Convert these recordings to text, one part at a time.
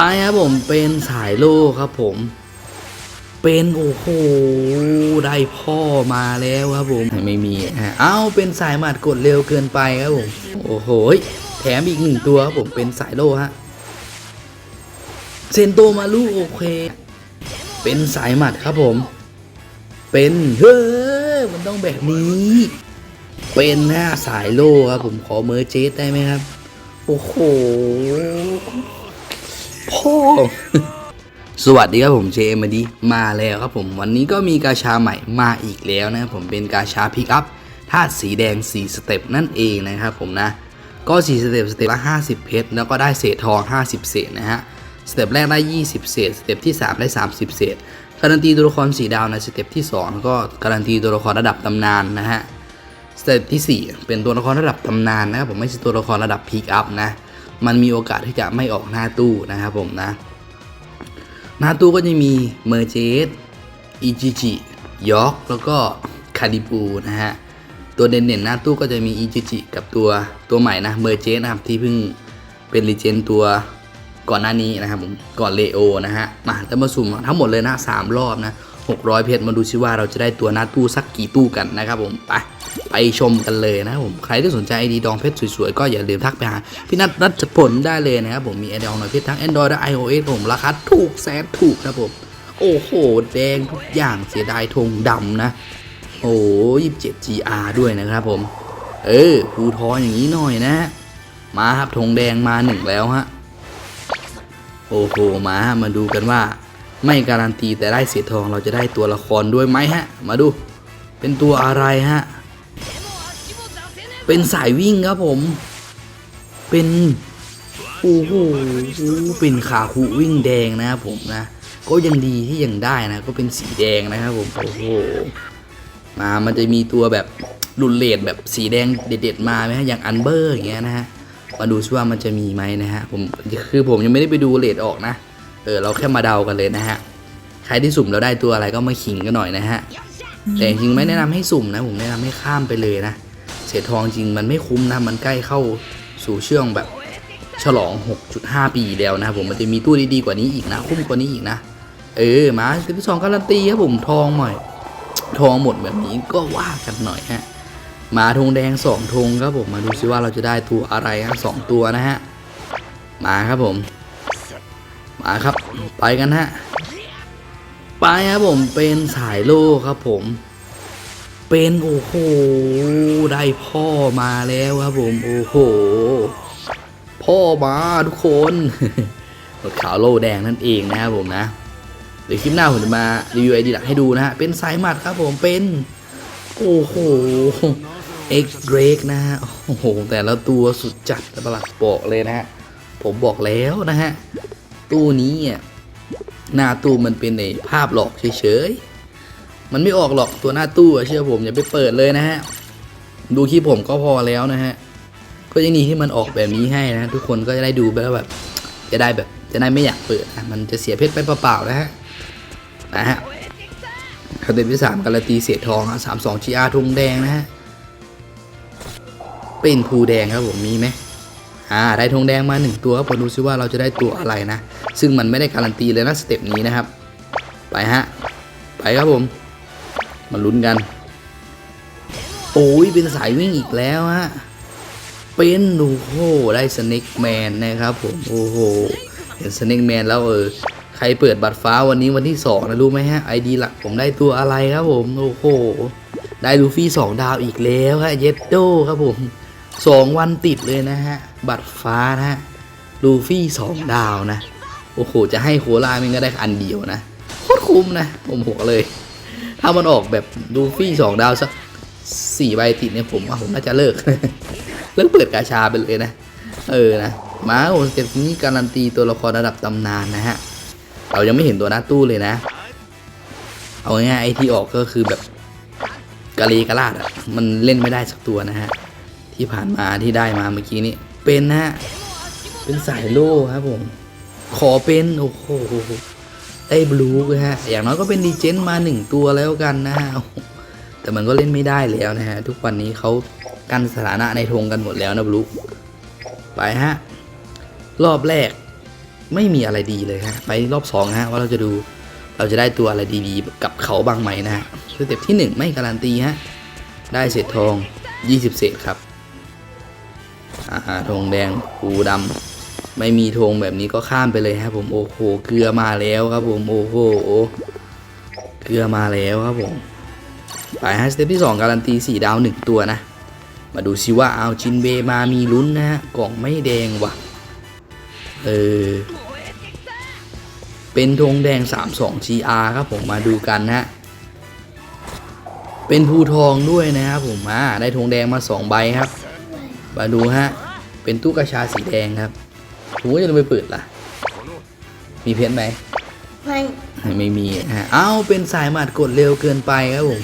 ไปครับผมเป็นสายโลครับผม เป็นโอ้โหได้พ่อมาแล้วครับผมไม่มีฮะเอ้าเป็นสายหมัดกดเร็วเกินไปครับผมโอ้โหแถมอีกหนึ่งตัวครับผมเป็นสายโลฮะเซนโตมาลูโอเค เป็นสายหมัดครับผม เป็นเฮ้ยมันต้องแบบนี้ เป็นหน้าสายโลครับผมขอเมอร์เจสได้ไหมครับ โอ้โห พ่อสวัสดีครับผมเจมดีมาแล้วครับผมวันนี้ก็มีกาชาใหม่มาอีกแล้วนะครับผมเป็นกาชาพิกอัพธาตุสีแดง 4 สเต็ปนั่นเองนะครับผมนะ ก็ 4 สเต็ปสเต็ปละ 50 เพชรแล้วก็ได้เศษทอง 50 เศษนะฮะสเต็ปแรกได้ 20 เศษสเต็ปที่ 3 ได้ 30 เศษการันตีตัวละครสีดาวในสเต็ปที่ 2 ก็การันตีตัวละครระดับตำนานนะฮะสเต็ปที่ 4 เป็นตัวละครระดับตำนานนะครับผมไม่ใช่ตัวละครระดับพีคอัพนะ มันมีโอกาสที่จะไม่ออกหน้าตู้นะครับผมนะ หน้าตู้ก็จะมีเมอร์เจสอิจิจิยอกแล้วก็คาดิปูนะฮะตัวเด่นๆหน้าตู้ก็จะมีอิจิจิกับตัวตัวใหม่นะเมอร์เจสนะครับที่เพิ่งเป็นรีเจนตัวก่อนหน้านี้นะครับผมก่อนเลโอนะฮะมาแล้วมาสุ่มทั้งหมดเลยนะสามรอบนะ600 เพชรมาดูซิว่าเราจะได้ตัวหน้าตู้สักกี่ตู้กันนะครับผมไป ไปชมกันเลยนะครับผมใครที่สนใจไอดีดองเพชรสวยๆ ก็อย่าลืมทักไปหาพี่นัทรัชผลได้เลยนะครับผมมีไอดองหน่อยเพชรทั้ง Android และ iOS ผมราคาถูกแสนถูกครับผม โอ้โห แดงทุกอย่างเสียดายธงดำนะ โอ้ยี่สิบเจ็ด GR ด้วยนะครับผม เออภูทออย่างนี้หน่อยนะ มาครับธงแดงมาหนึ่งแล้วฮะโอ้โหมามาดูกันว่า ไม่การันตีแต่ได้เสียทองเราจะได้ตัวละครด้วยไหมฮะ มาดู เป็นตัวอะไรฮะ เป็นสายวิ่งครับผม เป็นโอ้โหเป็นขาคูวิ่งแดงนะครับผมนะ ก็ยังดีที่ยังได้นะ ก็เป็นสีแดงนะครับผม โอ้โห มามันจะมีตัวแบบรุนเลดแบบสีแดงเด็ดๆมาไหมฮะ อย่างอันเบอร์อย่างเงี้ยนะฮะ มาดูซิว่ามันจะมีไหมนะฮะ ผม คือผมยังไม่ได้ไปดูเลดออกนะ เออ เราแค่มาเดากันเลยนะฮะ ใครที่สุ่มเราได้ตัวอะไรก็มาขิงกันหน่อยนะฮะ แต่จริงไม่แนะนำให้สุ่มนะ ผมแนะนำให้ข้ามไปเลยนะ เสียทองจริงมันไม่คุ้มนะมันใกล้เข้าสู่ช่วงแบบฉลอง 6.5 ปีแล้วนะผมมันจะมีตู้ดีๆกว่านี้อีกนะ คุ้มกว่านี้อีกนะ เออมาสิบสองการันตีครับผมทองหน่อย ทองหมดแบบนี้ก็ว่ากันหน่อยฮะมาธงแดงสองธงครับผมมาดูซิว่าเราจะได้ตัวอะไรฮะสองตัวนะฮะมาครับผม มาครับไปกันฮะไปครับผมเป็นสายโลครับผม เป็นโอ้โหได้พ่อมาแล้วครับผมโอ้โหพ่อมาทุกคนรถขาวโลแดงนั่นเองนะครับผมนะเดี๋ยวคลิปหน้าผมจะมารีวิวไอดีหลักให้ดูนะฮะเป็นสายหมัดครับผมเป็นโอ้โหเอ็กเดรกนะฮะโอ้โหแต่ละตัวสุดจัดประหลัดบอกเลยนะฮะผมบอกแล้วนะฮะตู้นี้อะหน้าตู้มันเป็นในภาพหลอกเฉยๆ มันไม่ออกหรอกตัวหน้าตู้เชื่อผมอย่าไปเปิดเลยนะฮะ ดูคลิปผมก็พอแล้วนะฮะ ก็ยังดีที่มันออกแบบนี้ให้นะ ทุกคนก็จะได้ดูไปแล้วแบบ จะได้แบบ จะได้ไม่อยากเปิดนะมันจะเสียเพชรไปเปล่าๆนะฮะนะฮะคาเดนที่สามการันตีเสียทองสามสองจีอาร์ทงแดงนะฮะ เป็นภูแดงครับผมมีไหมอ่าได้ธงแดงมาหนึ่งตัวครับผมดูซิว่าเราจะได้ตัวอะไรนะ ซึ่งมันไม่ได้การันตีเลยนะสเต็ปนี้นะครับ ไปฮะ ไปครับผม มาลุ้นกัน โอ้ยเป็นสายวิ่งอีกแล้วฮะ เป็นโอ้โหได้สเน็กแมนนะครับผม โอ้โหเห็นสเน็กแมนแล้วเออ ใครเปิดบัตรฟ้าวันนี้วันที่สองนะรู้ไหมฮะไอดีหลักผมได้ตัวอะไรครับผม โอ้โห ได้ลูฟี่สองดาวอีกแล้วฮะเยดโดครับผมสองวันติดเลยนะฮะ บัตรฟ้านะฮะลูฟี่สองดาวนะ โอ้โห จะให้โคล่ามันก็ได้อันเดียวนะ โคตรคุ้มนะ ผมบอกเลย ถ้ามันออกแบบลูฟี่สองดาวสักสี่ใบติดเนี่ยผมว่าผมน่าจะเลิก เลิกเปิดกาชาไปเลยนะ เออนะมาโอสเต็ปนี้การันตีตัวละครระดับตำนานนะฮะ เรายังไม่เห็นตัวหน้าตู้เลยนะ เอาง่ายๆไอที่ออกก็คือแบบกะลีกะลาดอะมันเล่นไม่ได้สักตัวนะฮะ ที่ผ่านมาที่ได้มาเมื่อกี้นี้เป็นนะฮะเป็นสายโล่ครับผม ขอเป็น โอ้โห ได้บลูเลยฮะ อย่างน้อยก็เป็นดีเจนมาหนึ่งตัวแล้วกันนะฮะ แต่มันก็เล่นไม่ได้แล้วนะฮะ ทุกวันนี้เขากันสถานะในธงกันหมดแล้วนะบลูไปฮะ รอบแรกไม่มีอะไรดีเลยฮะ ไปรอบสองฮะว่าเราจะดูเราจะได้ตัวอะไรดีๆ กับเขาบางไหมนะฮะสเต็ปที่หนึ่งไม่การันตีฮะ ได้เศษทอง 20 เศษครับ อ่าธงแดงปูดำ ไม่มีธงแบบนี้ก็ข้ามไปเลยครับผมโอ้โหเกลือมาแล้วครับผมโอ้โหเกลือมาแล้วครับผมไปฮะสเต็ปที่สองการันตีสี่ดาวหนึ่งตัวนะ มาดูซิว่าเอาจินเบมามีลุ้นนะฮะกล่องไม่แดงว่ะเออเป็นธงแดง 32 GR ครับผมมาดูกันนะฮะเป็นภูทองด้วยนะครับผมอ่าได้ธงแดงมา 2 ใบครับ มาดูฮะเป็นตู้กระชาสีแดงครับ ผมก็จะไปเปิดล่ะ มีเพชรไหมไม่ไม่มีนะฮะเอ้าเป็นสายหมัดกดเร็วเกินไปครับผม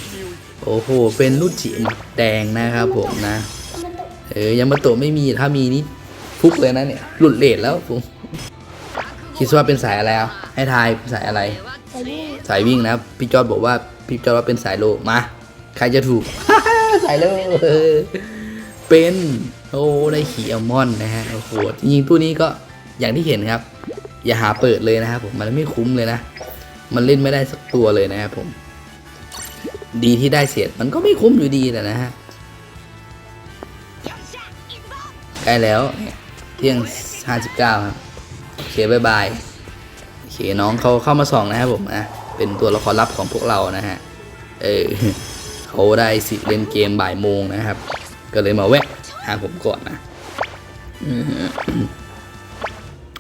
โอ้โห เป็นรุ่นจิหมัดแดงนะครับผมนะ เออยังมาโตะไม่มีถ้ามีนี่ฟุกเลยนะเนี่ย หลุดเลทแล้วผมคิดว่าเป็นสายอะไรอะให้ทายเป็นสายอะไรแต่นี่สายวิ่งนะครับพี่จอร์ดบอกว่าพี่จอร์ดว่าเป็นสายโลมา ใครจะถูก สายโลเออเป็น โอ้ได้ขี่อัลมอนด์นะฮะโอ้โหจริงๆตู้นี้ก็อย่างที่เห็นครับ อย่าหาเปิดเลยนะครับผมมันไม่คุ้มเลยนะ มันเล่นไม่ได้สักตัวเลยนะครับผม ดีที่ได้เสียดมันก็ไม่คุ้มอยู่ดีแหละนะฮะใกล้แล้วเนี่ยเที่ยง59ครับโอเคบายบายโอเคน้องเขาเข้ามาส่องนะครับผมนะเป็นตัวละครลับของพวกเรานะฮะเออเขาได้สิเล่นเกมบ่ายโมงนะครับ ก็เลยมาแวะ หาผมก่อนนะ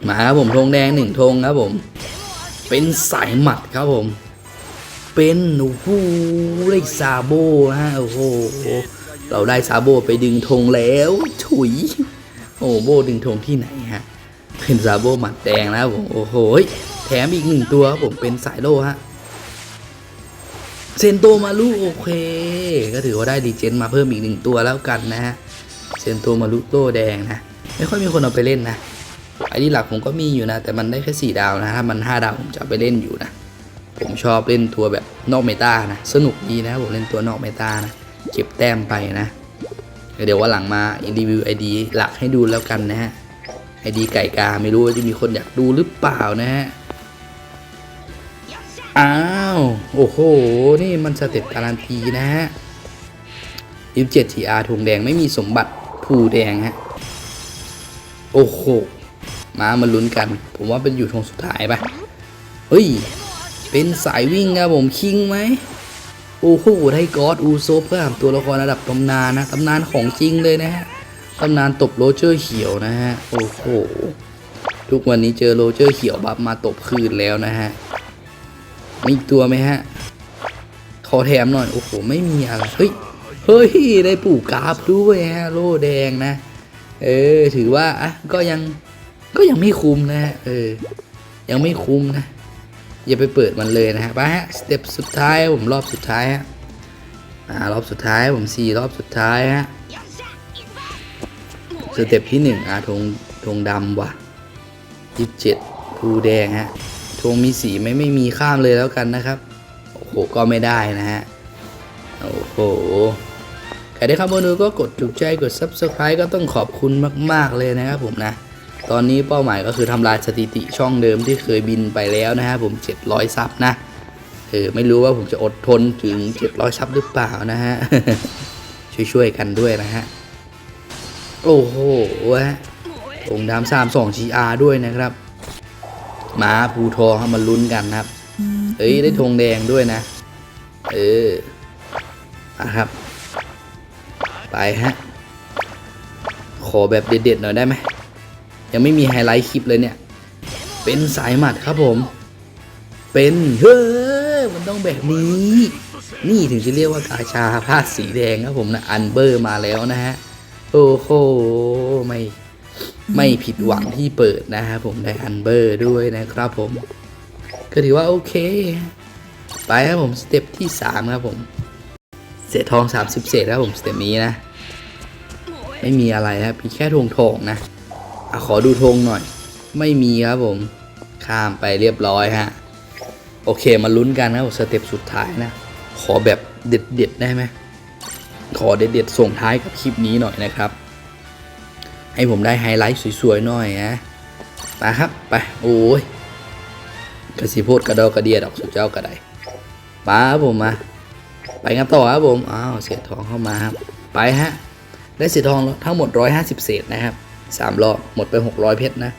มาครับผมธงแดงหนึ่งธงครับผม เป็นสายหมัดครับผม เป็นโอ้โหได้ซาโบฮะโอ้โหเราได้ซาโบไปดึงธงแล้วฉุย โอ้โบดึงธงที่ไหนฮะเป็นซาโบหมัดแดงนะครับผมโอ้โหแถมอีกหนึ่งตัวครับผมเป็นสายโลฮะเซนโตมาลุโอเค ก็ถือว่าได้ดีเจนมาเพิ่มอีกหนึ่งตัวแล้วกันนะฮะ เซนโตมาลุโลแดงนะ ไม่ค่อยมีคนเอาไปเล่นนะไอ้ที่หลักผมก็มีอยู่นะ แต่มันได้แค่สี่ดาวนะ ถ้ามันห้าดาวผมจะไปเล่นอยู่นะ ผมชอบเล่นตัวแบบนอกเมตานะ สนุกดีนะ ผมเล่นตัวนอกเมตานะ เก็บแต้มไปนะ เดี๋ยวว่าหลังมารีวิวไอดีหลักให้ดูแล้วกันนะฮะ ไอดีไก่กาไม่รู้ว่าจะมีคนอยากดูหรือเปล่านะฮะ อ้าว โอ้โห นี่มันสเต็ปการันตีนะฮะ27 TR ธงแดงไม่มีสมบัติ ภูแดงฮะ โอ้โห มามาลุ้นกัน ผมว่าเป็นอยู่ธงสุดท้ายปะเฮ้ย เป็นสายวิ่งครับผมคิงไหมโอ้โหไทกอสอูโซฟครับตัวละครระดับตำนานนะตำนานของจริงเลยนะฮะตำนานตบโรเจอร์เขียวนะฮะ โอ้โห ทุกวันนี้เจอโรเจอร์เขียวบัฟมาตบคืนแล้วนะฮะ มีตัวไหมฮะ ขอแถมหน่อย โอ้โห ไม่มีอะไร เฮ้ย เฮ้ย ได้ปลูกกราฟด้วยฮะโล่แดงนะ เออ ถือว่าอะก็ยังก็ยังไม่คุ้มนะฮะเออ ยังไม่คุ้มนะ อย่าไปเปิดมันเลยนะฮะไปฮะสเต็ปสุดท้ายผมรอบสุดท้ายฮะอ่ารอบสุดท้ายผมสี่รอบสุดท้ายฮะสเต็ปที่หนึ่งอ่าธงธงดำว่ะยี่สิบเจ็ดภูแดงฮะธงมีสีไม่ไม่มีข้ามเลยแล้วกันนะครับโอ้โหก็ไม่ได้นะฮะโอ้โห ใครได้เข้ามาดูก็กดถูกใจกด subscribe ก็ต้องขอบคุณมาก ๆ เลยนะครับผมนะ ตอนนี้เป้าหมายก็คือทำลายสถิติช่องเดิมที่เคยบินไปแล้วนะฮะผม 700 ซับนะเออไม่รู้ว่าผมจะอดทนถึง 700 ซับหรือเปล่านะฮะ ช่วย ๆ กันด้วยนะฮะ โอ้โหฮะองค์ดำสามสอง GR ด้วยนะครับหมาภูทองมาลุ้นกันนะครับ เอ้ยได้ธงแดงด้วยนะ เอออะครับ ไปฮะ ขอแบบเด็ดๆหน่อยได้ไหม ยังไม่มีไฮไลท์คลิปเลยเนี่ย เป็นสายหมัดครับผม เป็นเฮ้ยมันต้องแบบนี้ นี่ถึงจะเรียกว่ากาชาผ้าสีแดงครับผมนะ อันเบอร์มาแล้วนะฮะ โอ้โห ไม่ไม่ผิดหวังที่เปิดนะครับผมได้อันเบอร์ด้วยนะครับผม ก็ถือว่าโอเค ไปครับผม สเต็ปที่ 3 ครับผม ศษทอง30เศษครับผมสเต็ปนี้นะ ไม่มีอะไรครับมีแค่ธงทองนะอะขอดูธงหน่อย ไม่มีครับผม ข้ามไปเรียบร้อยฮะ โอเคมาลุ้นกันนะครับสเต็ปสุดท้ายนะ ขอแบบเด็ดๆได้ไหมขอเด็ดๆส่งท้ายกับคลิปนี้หน่อยนะครับ ให้ผมได้ไฮไลท์สวยๆหน่อยนะมาครับ ไปโอ้ยกระสีโพดกระดอกกระเดียดอกสุดเจ้ากระไดมาครับผมมา ไปกันต่อครับผมอ้าวเศษทองเข้ามาครับไปฮะได้เศษทองทั้งหมด 150 เศษนะครับสามรอบหมดไป 600 เพชรนะ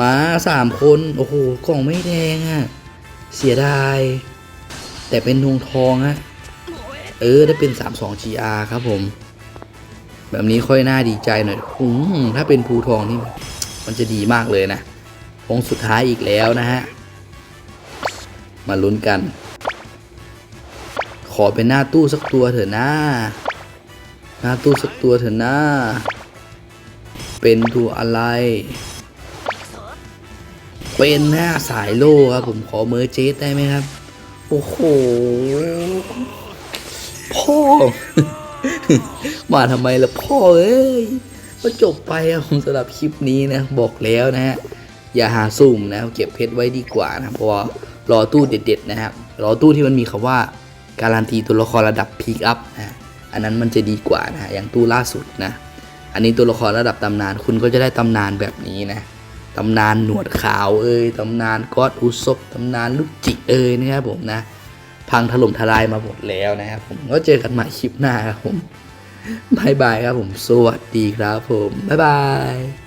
มาสามคนโอ้โหกล่องไม่แดงอะ่ะเสียดาย แต่เป็นทองทองฮะเออได้เป็น 32 GR ครับผม แบบนี้ค่อยน่าดีใจหน่อยอืมถ้าเป็นภูทองนี่มันจะดีมากเลยนะองค์สุดท้ายอีกแล้วนะฮะ มาลุ้นกัน ขอเป็นหน้าตู้สักตัวเถอะนะ หน้าตู้สักตัวเถอะนะ เป็นตัวอะไร เป็นหน้าสายโล่ครับผมขอเมอร์เจสได้ไหมครับ โอ้โห พ่อ มาทำไมล่ะพ่อเอ้ยก็จบไปอะผมสำหรับคลิปนี้นะ บอกแล้วนะฮะอย่าหาซุ่มนะเก็บเพชรไว้ดีกว่านะเพราะรอตู้เด็ดๆนะครับรอตู้ที่มันมีคำว่า การันตีตัวละครระดับพีคอัพนะอันนั้นมันจะดีกว่านะฮะอย่างตู้ล่าสุดนะ อันนี้ตัวละครระดับตำนานคุณก็จะได้ตำนานแบบนี้นะตำนานหนวดขาวเอ้ยตำนานกอดอุศบตำนานลูกจิเอ้ยนะครับผมนะ พังถล่มทลายมาหมดแล้วนะครับผมก็เจอกันใหม่คลิปหน้าครับผมบายบายครับผม สวัสดีครับผม บ๊ายบาย